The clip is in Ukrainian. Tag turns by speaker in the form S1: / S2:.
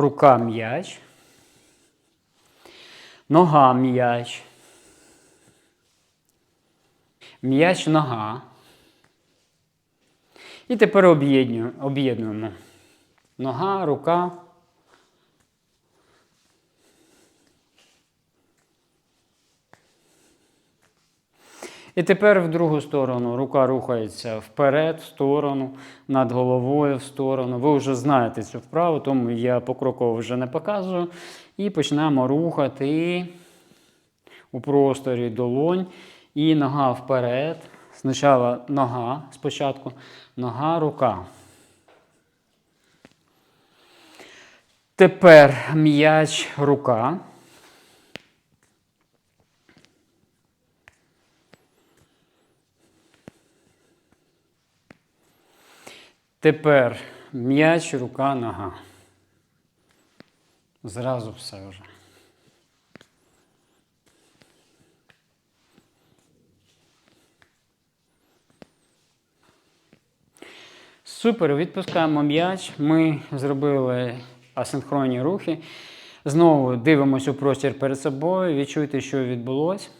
S1: рука м'яч, нога м'яч, м'яч нога. І тепер об'єднуємо. Нога, рука. І тепер в другу сторону рука рухається вперед, в сторону, над головою, в сторону. Ви вже знаєте цю вправу, тому я покроково вже не показую. І почнемо рухати у просторі долонь і нога вперед. Спочатку нога, спочатку нога, рука. Тепер м'яч, рука. Тепер м'яч, рука, нога. Зразу все вже. Супер, відпускаємо м'яч. Ми зробили асинхронні рухи. Знову дивимося у простір перед собою, відчуйте, що відбулося.